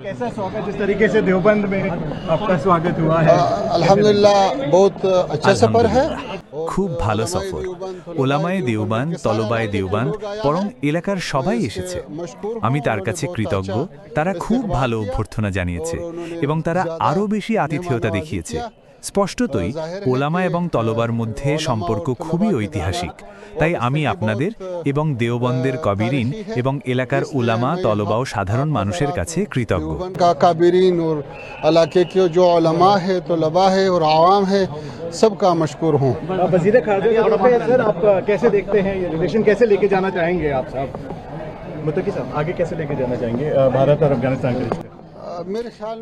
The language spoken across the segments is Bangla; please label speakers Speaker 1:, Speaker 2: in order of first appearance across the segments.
Speaker 1: कैसा स्वागत जिस तरीके से देवबंद में आपका स्वागत हुआ है
Speaker 2: अल्हम्दुलिल्लाह बहुत अच्छा सफर है
Speaker 3: খুব ভালো সফর ওলামায়ে দেওবান তলবায়ে দেওবান বরং এলাকার সবাই এসেছে আমি তার কাছে কৃতজ্ঞ তারা খুব ভালো অভ্যর্থনা জানিয়েছে এবং তারা আরও বেশি আতিথেয়তা দেখিয়েছে স্পষ্টতই ওলামা এবং তলবার মধ্যে সম্পর্ক খুবই ঐতিহাসিক তাই আমি আপনাদের এবং দেওবন্দের কবিরিন এবং এলাকার ওলামা তলবা ও সাধারণ মানুষের কাছে কৃতজ্ঞ
Speaker 2: देवबंद का काबिरीन और इलाके के जो उलमा है तलबा है और आवाम है सबका मशकूर हूँ
Speaker 1: आप वजीर खारजा के तौर पे सर आप कैसे देखते हैं ये रिलेशन कैसे लेके जाना चाहेंगे आप साहब मुतकी साहब आगे कैसे लेके जाना चाहेंगे अ, भारत और अफगानिस्तान के रिश्ते
Speaker 2: मेरे ख्याल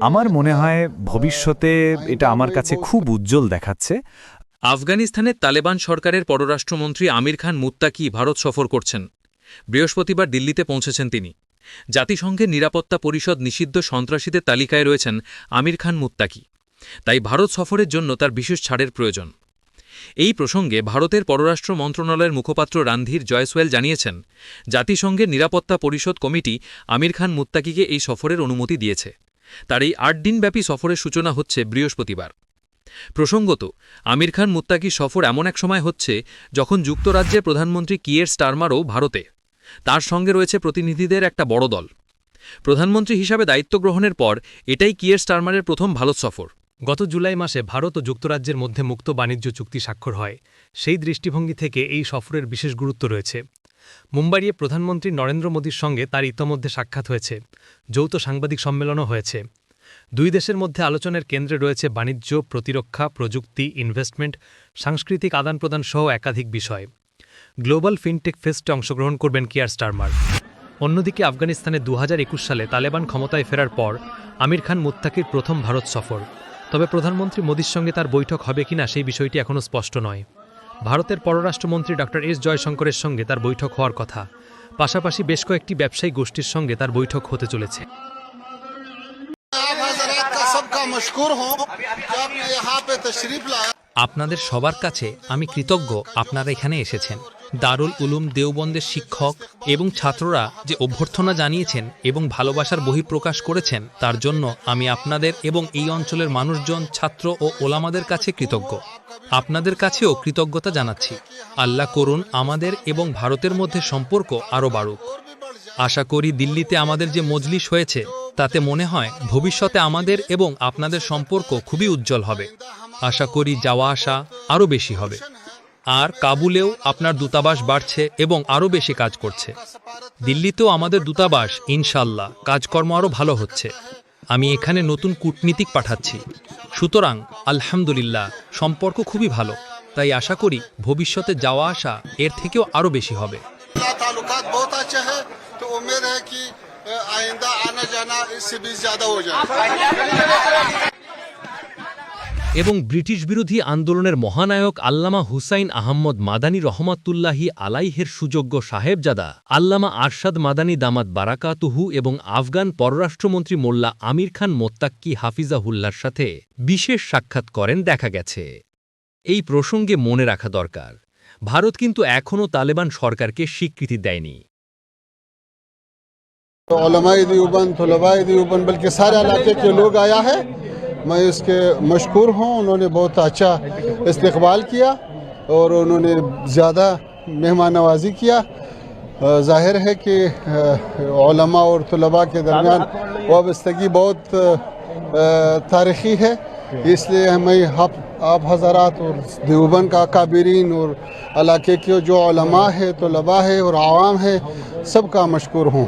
Speaker 3: আমার মনে হয় ভবিষ্যতে এটা আমার কাছে খুব উজ্জ্বল দেখাচ্ছে।
Speaker 4: আফগানিস্তানের তালেবান সরকারের পররাষ্ট্রমন্ত্রী আমির খান মুত্তাকি ভারত সফর করছেন। বৃহস্পতিবার দিল্লিতে পৌঁছেছেন তিনি। জাতিসংঘের নিরাপত্তা পরিষদ নিষিদ্ধ সন্ত্রাসীদের তালিকায় রয়েছেন আমির খান মুত্তাকি। তাই ভারত সফরের জন্য তার বিশেষ ছাড়ের প্রয়োজন। এই প্রসঙ্গে ভারতের পররাষ্ট্র মন্ত্রণালয়ের মুখপাত্র রান্ধীর জয়সওয়েল জানিয়েছেন, জাতিসংঘের নিরাপত্তা পরিষদ কমিটি আমির খান মুত্তাকিকে এই সফরের অনুমতি দিয়েছে। তার এই আট দিনব্যাপী সফরের সূচনা হচ্ছে বৃহস্পতিবার। প্রসঙ্গত, আমির খান মুত্তাকি সফর এমন এক সময় হচ্ছে যখন যুক্তরাজ্যের প্রধানমন্ত্রী কিয়ের স্টারমারও ভারতে। তার সঙ্গে রয়েছে প্রতিনিধিদের একটা বড় দল। প্রধানমন্ত্রী হিসাবে দায়িত্ব গ্রহণের পর এটাই কিয়ের স্টারমারের প্রথম ভারত সফর।
Speaker 5: গত জুলাই মাসে ভারত ও যুক্তরাজ্যের মধ্যে মুক্ত বাণিজ্য চুক্তি স্বাক্ষর হয়। সেই দৃষ্টিভঙ্গি থেকে এই সফরের বিশেষ গুরুত্ব রয়েছে। মুম্বাইয়ে প্রধানমন্ত্রী নরেন্দ্র মোদীর সঙ্গে তার ইতোমধ্যে সাক্ষাৎ হয়েছে। যৌথ সাংবাদিক সম্মেলনও হয়েছে। দুই দেশের মধ্যে আলোচনার কেন্দ্রে রয়েছে বাণিজ্য, প্রতিরক্ষা, প্রযুক্তি ইনভেস্টমেন্ট সাংস্কৃতিক আদান প্রদান সহ একাধিক বিষয়। গ্লোবাল ফিনটেক ফেস্টে অংশগ্রহণ করবেন কিয়ার স্টারমার। অন্যদিকে আফগানিস্তানে দু হাজার একুশ সালে তালেবান ক্ষমতায় ফেরার পর আমির খান মুত্তাকির প্রথম ভারত সফর। তবে প্রধানমন্ত্রী মোদীর সঙ্গে তার বৈঠক হবে কিনা সেই বিষয়টি এখনও স্পষ্ট নয়। ভারতের পররাষ্ট্রমন্ত্রী ডক্টর এস জয়শঙ্করের সঙ্গে তার বৈঠক হওয়ার কথা। পাশাপাশি বেশ কয়েকটি ব্যবসায়ী গোষ্ঠীর সঙ্গে তার বৈঠক হতে চলেছে। আপনাদের সবার কাছে আমি কৃতজ্ঞ, আপনারা এখানে এসেছেন। দারুল উলুম দেওবন্দের শিক্ষক এবং ছাত্ররা যে অভ্যর্থনা জানিয়েছেন এবং ভালোবাসার বহিঃপ্রকাশ করেছেন, তার জন্য আমি আপনাদের এবং এই অঞ্চলের মানুষজন, ছাত্র ও ওলামাদের কাছে কৃতজ্ঞ। আপনাদের কাছেও কৃতজ্ঞতা জানাচ্ছি। আল্লাহ করুন আমাদের এবং ভারতের মধ্যে সম্পর্ক আরও বাড়ুক। আশা করি দিল্লিতে আমাদের যে মজলিস হয়েছে, তাতে মনে হয় ভবিষ্যতে আমাদের এবং আপনাদের সম্পর্ক খুবই উজ্জ্বল হবে। আশা করি যাওয়া আসা আরও বেশি হবে। আর কাবুলেও আপনার দূতাবাস বাড়ছে এবং আরও বেশি কাজ করছে। দিল্লিতেও আমাদের দূতাবাস ইনশাল্লাহ কাজকর্ম আরও ভালো হচ্ছে। আমি এখানে নতুন কূটনীতিক পাঠাচ্ছি। সুতরাং, আলহামদুলিল্লাহ, সম্পর্ক খুবই ভালো। তাই আশা করি, ভবিষ্যতে যাওয়া আসা এর থেকেও আরও বেশি হবে।
Speaker 2: আনা জানা
Speaker 5: এবং ব্রিটিশ বিরোধী আন্দোলনের মহানায়ক আল্লামা হুসাইন আহম্মদ মাদানী রহমাতুল্লাহি আলাইহের সুযোগ্য সাহেবজাদা, আল্লামা আরশাদ মাদানী দামাত বারাকাতুহু এবং আফগান পররাষ্ট্রমন্ত্রী মোল্লা আমির খান মোত্তাক্কি হাফিজাহুল্লার সাথে বিশেষ সাক্ষাৎ করেন দেখা গেছে। এই প্রসঙ্গে মনে রাখা দরকার, ভারত কিন্তু এখনও তালেবান সরকারকে স্বীকৃতি দেয়নি।
Speaker 2: علماء دیوبند طلباء دیوبند بلکہ سارے علاقے کے لوگ آیا ہے میں اس کے مشکور ہوں، انہوں نے بہت اچھا استقبال کیا اور انہوں نے زیادہ مہمان نوازی کیا۔ ظاہر ہے کہ علماء اور طلباء کے درمیان وابستگی بہت تاریخی ہے۔ اس لیے ہمیں آپ حضرات اور دیوبند کا اکابرین اور علاقے کے جو علماء ہے طلباء ہے اور عوام ہے سب کا مشکور ہوں۔